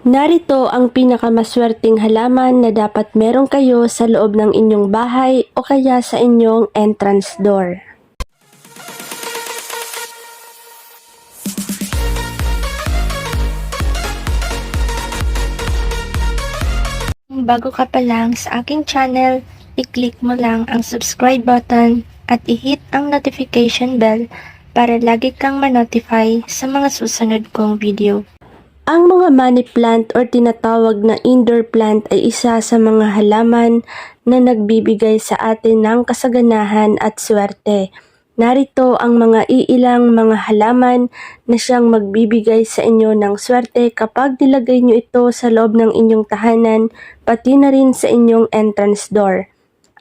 Narito ang pinakamaswerteng halaman na dapat meron kayo sa loob ng inyong bahay o kaya sa inyong entrance door. Bago ka pa lang sa aking channel, i-click mo lang ang subscribe button at i-hit ang notification bell para lagi kang ma-notify sa mga susunod kong video. Ang mga money plant or tinatawag na indoor plant ay isa sa mga halaman na nagbibigay sa atin ng kasaganahan at swerte. Narito ang mga iilang mga halaman na siyang magbibigay sa inyo ng swerte kapag nilagay nyo ito sa loob ng inyong tahanan pati na rin sa inyong entrance door.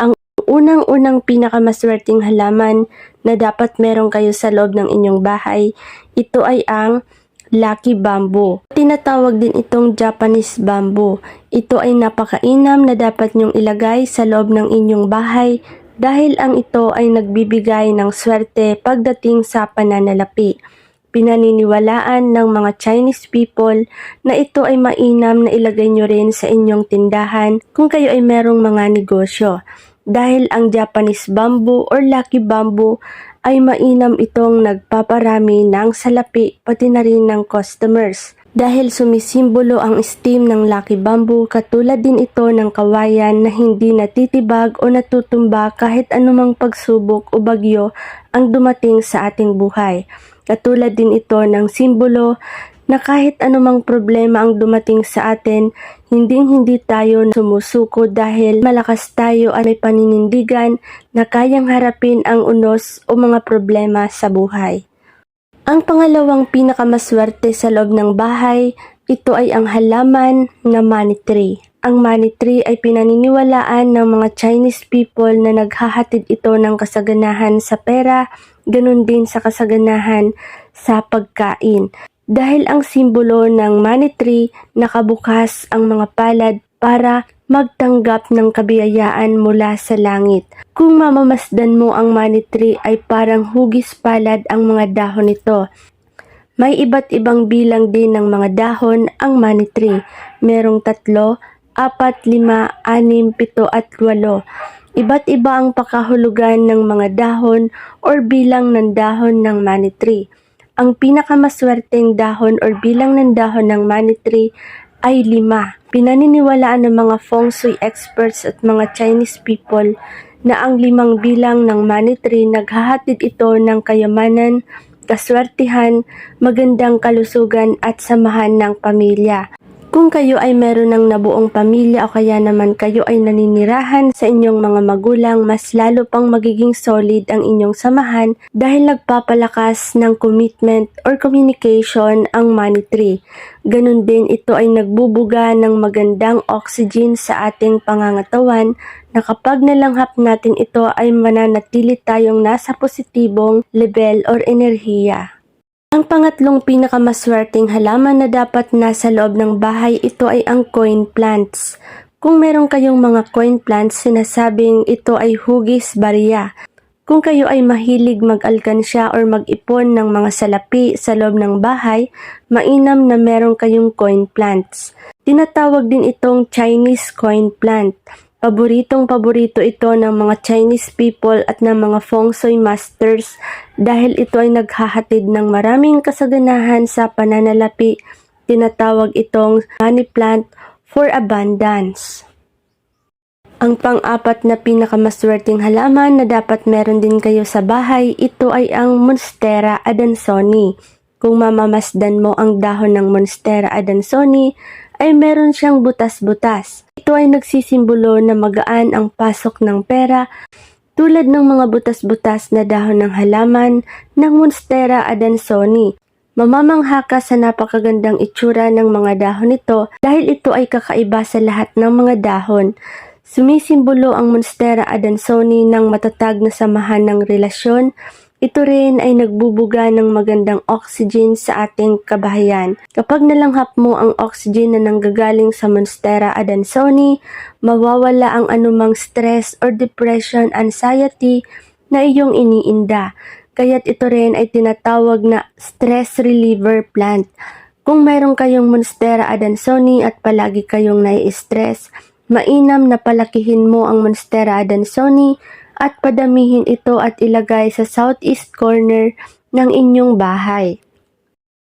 Ang unang-unang pinakamaswerteng halaman na dapat meron kayo sa loob ng inyong bahay, ito ay ang Lucky Bamboo. Tinatawag din itong Japanese Bamboo. Ito ay napakainam na dapat nyong ilagay sa loob ng inyong bahay dahil ang ito ay nagbibigay ng swerte pagdating sa pananalapi. Pinaniniwalaan ng mga Chinese people na ito ay mainam na ilagay nyo rin sa inyong tindahan kung kayo ay merong mga negosyo. Dahil ang Japanese bamboo or lucky bamboo ay mainam itong nagpaparami ng salapi pati na rin ng customers. Dahil sumisimbolo ang steam ng Lucky Bamboo, katulad din ito ng kawayan na hindi natitibag o natutumba kahit anumang pagsubok o bagyo ang dumating sa ating buhay. Katulad din ito ng simbolo na kahit anumang problema ang dumating sa atin, hinding-hindi tayo sumusuko dahil malakas tayo at may paninindigan na kayang harapin ang unos o mga problema sa buhay. Ang pangalawang pinakamaswerte sa loob ng bahay, ito ay ang halaman na money tree. Ang money tree ay pinaniniwalaan ng mga Chinese people na naghahatid ito ng kasaganahan sa pera, ganun din sa kasaganahan sa pagkain. Dahil ang simbolo ng money tree, nakabukas ang mga palad para magtanggap ng kabiyayaan mula sa langit. Kung mamamasdan mo ang money tree ay parang hugis palad ang mga dahon nito. May iba't ibang bilang din ng mga dahon ang money tree. Merong tatlo, apat, lima, anim, pito at walo. Iba't iba ang pakahulugan ng mga dahon or bilang ng dahon ng money tree. Ang pinakamaswerteng dahon or bilang ng dahon ng money tree ay lima. Pinaniniwalaan ng mga feng shui experts at mga Chinese people na ang limang bilang ng money tree naghahatid ito ng kayamanan, kaswertihan, magandang kalusugan at samahan ng pamilya. Kung kayo ay meron ng nabuong pamilya o kaya naman kayo ay naninirahan sa inyong mga magulang, mas lalo pang magiging solid ang inyong samahan dahil nagpapalakas ng commitment or communication ang money tree. Ganun din ito ay nagbubuga ng magandang oxygen sa ating pangangatawan na kapag nalanghap natin ito ay mananatili tayong nasa positibong level or enerhiya. Ang pangatlong pinakamaswerteng halaman na dapat nasa loob ng bahay ito ay ang coin plants. Kung meron kayong mga coin plants, sinasabing ito ay hugis bariya. Kung kayo ay mahilig mag-alkansya or mag-ipon ng mga salapi sa loob ng bahay, mainam na meron kayong coin plants. Tinatawag din itong Chinese coin plant. Paboritong paborito ito ng mga Chinese people at ng mga feng shui masters dahil ito ay naghahatid ng maraming kasaganahan sa pananalapi. Tinatawag itong money plant for abundance. Ang pang-apat na pinakamaswerteng halaman na dapat meron din kayo sa bahay, ito ay ang Monstera adansoni. Kung mamamasdan mo ang dahon ng Monstera adansoni, ay meron siyang butas-butas. Ito ay nagsisimbolo na magaan ang pasok ng pera tulad ng mga butas-butas na dahon ng halaman ng Monstera adansoni. Mamamangha ka sa napakagandang itsura ng mga dahon nito dahil ito ay kakaiba sa lahat ng mga dahon. Sumisimbolo ang Monstera adansoni ng matatag na samahan ng relasyon. Ito rin ay nagbubuga ng magandang oxygen sa ating kabahayan. Kapag nalanghap mo ang oxygen na nanggagaling sa Monstera adansoni, mawawala ang anumang stress or depression, anxiety na iyong iniinda. Kaya't ito rin ay tinatawag na stress reliever plant. Kung mayroon kayong Monstera adansoni at palagi kayong nai-stress, mainam na palakihin mo ang Monstera adansoni at padamihin ito at ilagay sa southeast corner ng inyong bahay.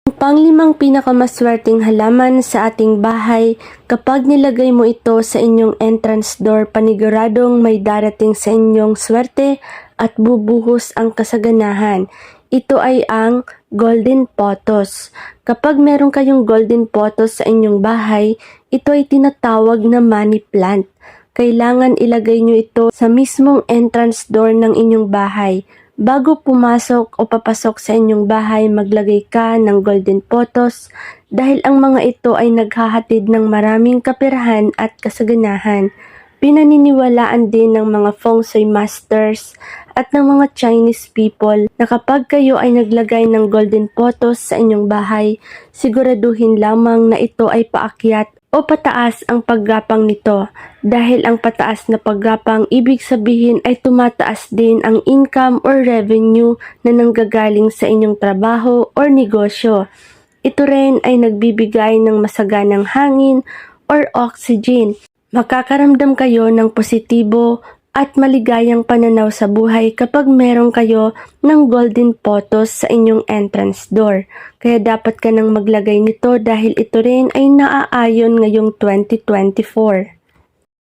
Ang panglimang pinakamaswerteng halaman sa ating bahay, kapag nilagay mo ito sa inyong entrance door, paniguradong may darating sa inyong swerte at bubuhos ang kasaganahan. Ito ay ang golden potos. Kapag meron kayong golden potos sa inyong bahay, ito ay tinatawag na money plant. Kailangan ilagay nyo ito sa mismong entrance door ng inyong bahay. Bago pumasok o papasok sa inyong bahay, maglagay ka ng golden potos dahil ang mga ito ay naghahatid ng maraming kapirahan at kasaganahan. Pinaniniwalaan din ng mga feng shui masters at ng mga Chinese people na kapag kayo ay naglagay ng golden potos sa inyong bahay, siguraduhin lamang na ito ay paakyat o pataas ang paggapang nito dahil ang pataas na paggapang ibig sabihin ay tumataas din ang income or revenue na nanggagaling sa inyong trabaho or negosyo. Ito rin ay nagbibigay ng masaganang hangin or oxygen. Makakaramdam kayo ng positibo at maligayang pananaw sa buhay kapag meron kayo ng golden photos sa inyong entrance door. Kaya dapat ka nang maglagay nito dahil ito rin ay naaayon ngayong 2024.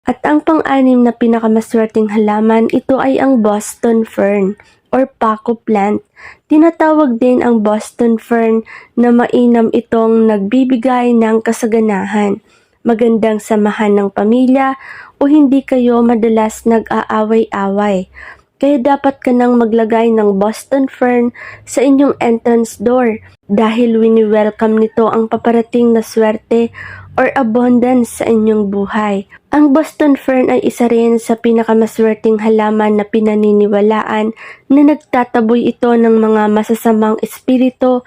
At ang pang-anim na pinakamaswerteng halaman, ito ay ang Boston Fern or Paco plant. Tinatawag din ang Boston Fern na mainam itong nagbibigay ng kasaganahan magandang samahan ng pamilya o hindi kayo madalas nag-aaway-away. Kaya dapat ka nang maglagay ng Boston Fern sa inyong entrance door dahil wini-welcome nito ang paparating na swerte or abundance sa inyong buhay. Ang Boston Fern ay isa rin sa pinakamaswerteng halaman na pinaniniwalaan na nagtataboy ito ng mga masasamang espiritu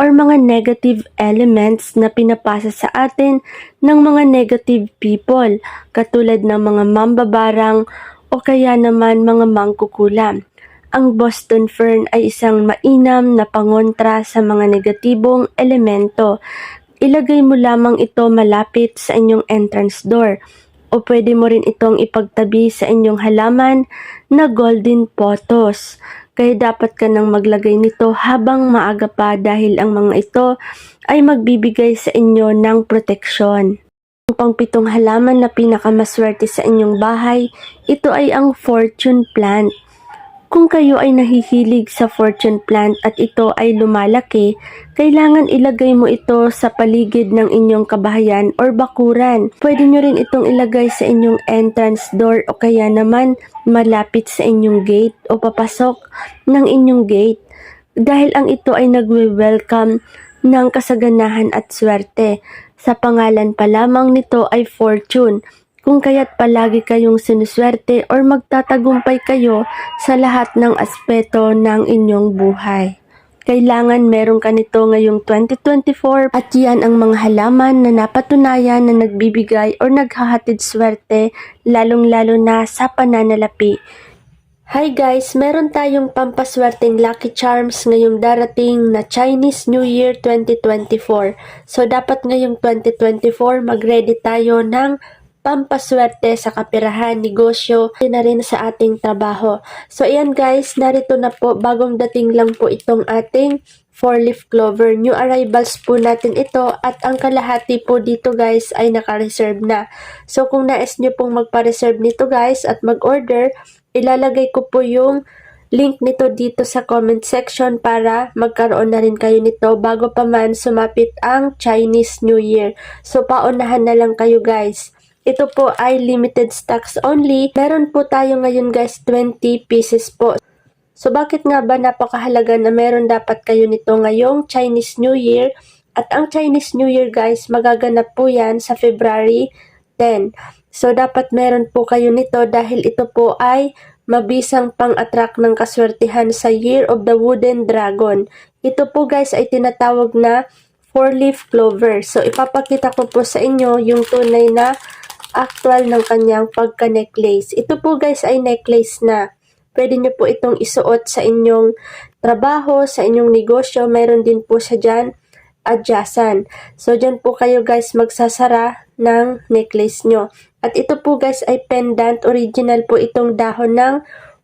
or mga negative elements na pinapasa sa atin ng mga negative people katulad ng mga mambabarang o kaya naman mga mangkukulam. Ang Boston Fern ay isang mainam na pangontra sa mga negatibong elemento. Ilagay mo lamang ito malapit sa inyong entrance door o pwede mo rin itong ipagtabi sa inyong halaman na golden potos. Kaya dapat ka nang maglagay nito habang maaga pa dahil ang mga ito ay magbibigay sa inyo ng proteksyon. Ang pangpitong halaman na pinakamaswerte sa inyong bahay, ito ay ang fortune plant. Kung kayo ay nahihilig sa fortune plant at ito ay lumalaki, kailangan ilagay mo ito sa paligid ng inyong kabahayan or bakuran. Pwede nyo rin itong ilagay sa inyong entrance door o kaya naman malapit sa inyong gate o papasok ng inyong gate. Dahil ang ito ay nagwe-welcome ng kasaganahan at swerte. Sa pangalan pa lamang nito ay fortune kung kaya't palagi kayong sinuswerte or magtatagumpay kayo sa lahat ng aspeto ng inyong buhay. Kailangan meron ka nito ngayong 2024 at yan ang mga halaman na napatunayan na nagbibigay or naghahatid swerte lalong-lalo na sa pananalapi. Hi guys, meron tayong pampaswerteng Lucky Charms ngayong darating na Chinese New Year 2024. So dapat ngayong 2024 mag-ready tayo ng pampaswerte sa kapirahan, negosyo, na rin sa ating trabaho. So ayan guys, narito na po, bagong dating lang po itong ating four-leaf clover. New arrivals po natin ito at ang kalahati po dito guys ay naka-reserve na. So kung nais nyo pong magpa-reserve nito guys at mag-order, ilalagay ko po yung link nito dito sa comment section para magkaroon na rin kayo nito bago pa man sumapit ang Chinese New Year. So paunahan na lang kayo guys. Ito po ay limited stocks only. Meron po tayo ngayon guys 20 pieces po. So bakit nga ba napakahalaga na meron dapat kayo nito ngayong Chinese New Year? At ang Chinese New Year guys, magaganap po yan sa February 10. So dapat meron po kayo nito dahil ito po ay mabisang pang-attract ng kaswertihan sa Year of the Wooden Dragon. Ito po guys ay tinatawag na four-leaf clover. So ipapakita ko po sa inyo yung tunay na actual ng kanyang pagka-necklace. Ito po guys ay necklace na. Pwede nyo po itong isuot sa inyong trabaho, sa inyong negosyo. Meron din po siya dyan adyasan. So, dyan po kayo guys magsasara ng necklace nyo. At ito po guys ay pendant. Original po itong dahon ng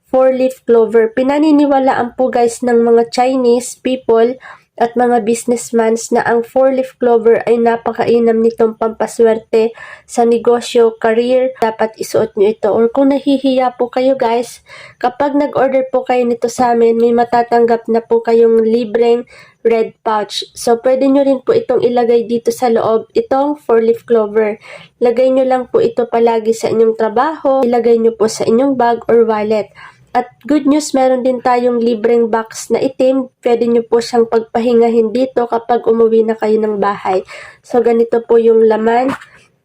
four-leaf clover. Pinaniniwalaan po guys ng mga Chinese people at mga businessmen na ang four-leaf clover ay napakainam nitong pampaswerte sa negosyo, career, dapat isuot nyo ito. Or kung nahihiya po kayo guys, kapag nag-order po kayo nito sa amin, may matatanggap na po kayong libreng red pouch. So, pwede nyo rin po itong ilagay dito sa loob, itong four-leaf clover. Lagay nyo lang po ito palagi sa inyong trabaho, ilagay nyo po sa inyong bag or wallet. At good news, meron din tayong libreng box na itim. Pwede nyo po siyang pagpahingahin dito kapag umuwi na kayo ng bahay. So, ganito po yung laman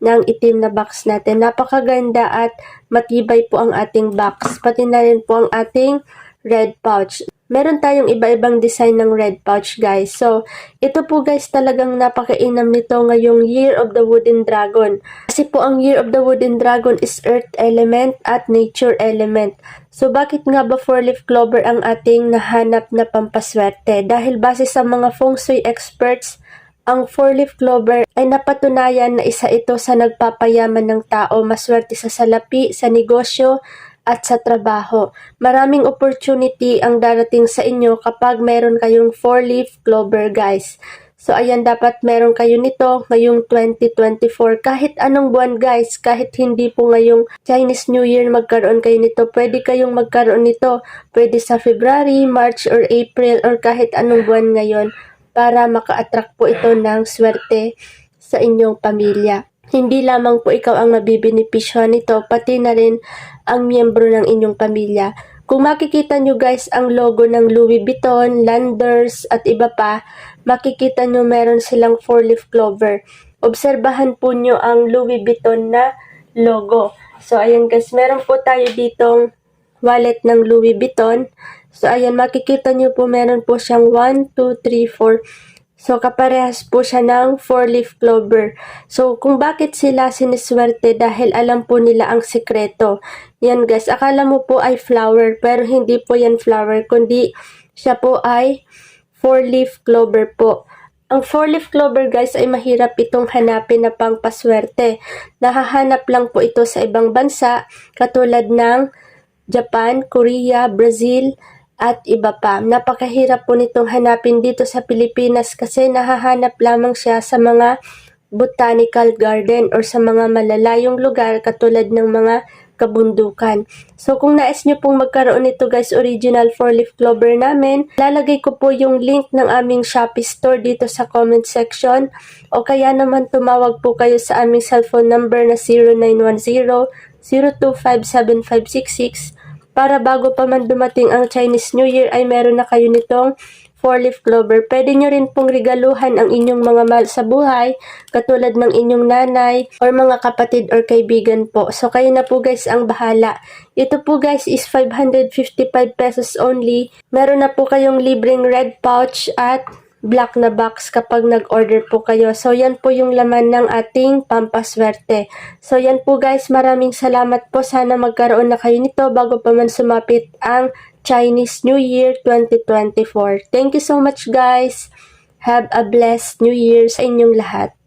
ng itim na box natin. Napakaganda at matibay po ang ating box. Pati na rin po ang ating red pouch. Meron tayong iba-ibang design ng red pouch, guys. So, ito po guys talagang napakainam nito ngayong Year of the Wooden Dragon. Kasi po ang Year of the Wooden Dragon is Earth element at Nature element. So, bakit nga ba four-leaf clover ang ating nahanap na pampaswerte? Dahil base sa mga feng shui experts, ang four-leaf clover ay napatunayan na isa ito sa nagpapayaman ng tao, maswerte sa salapi, sa negosyo, at sa trabaho. Maraming opportunity ang darating sa inyo kapag meron kayong four-leaf clover guys. So ayan, dapat meron kayo nito ngayong 2024. Kahit anong buwan guys, kahit hindi po ngayong Chinese New Year magkaroon kayo nito, pwede kayong magkaroon nito. Pwede sa February, March, or April, or kahit anong buwan ngayon para maka-attract po ito ng swerte sa inyong pamilya. Hindi lamang po ikaw ang mabibinipisyo nito, pati na rin ang miyembro ng inyong pamilya. Kung makikita nyo guys ang logo ng Louis Vuitton, Landers at iba pa, makikita nyo meron silang four-leaf clover. Obserbahan po nyo ang Louis Vuitton na logo. So ayan guys, meron po tayo ditong wallet ng Louis Vuitton. So ayan, makikita nyo po meron po siyang 1, 2, 3, 4. So, kaparehas po siya ng four-leaf clover. So, kung bakit sila siniswerte dahil alam po nila ang sikreto. Yan guys, akala mo po ay flower, pero hindi po yan flower, kundi siya po ay four-leaf clover po. Ang four-leaf clover guys ay mahirap itong hanapin na pangpaswerte. Nahahanap lang po ito sa ibang bansa, katulad ng Japan, Korea, Brazil, at iba pa. Napakahirap po nitong hanapin dito sa Pilipinas kasi nahahanap lamang siya sa mga botanical garden or sa mga malalayong lugar katulad ng mga kabundukan. So kung nais nyo pong magkaroon nito guys, original four-leaf clover namin, lalagay ko po yung link ng aming Shopee store dito sa comment section o kaya naman tumawag po kayo sa aming cellphone number na 0910 0257566 para bago pa man dumating ang Chinese New Year ay meron na kayo nitong four-leaf clover. Pwede nyo rin pong regaluhan ang inyong mga mahal sa buhay, katulad ng inyong nanay, or mga kapatid or kaibigan po. So, kayo na po guys ang bahala. Ito po guys is 555 pesos only. Meron na po kayong libreng red pouch at black na box kapag nag-order po kayo. So, yan po yung laman ng ating pampaswerte. So, yan po guys. Maraming salamat po. Sana magkaroon na kayo nito bago pa man sumapit ang Chinese New Year 2024. Thank you so much guys. Have a blessed New Year sa inyong lahat.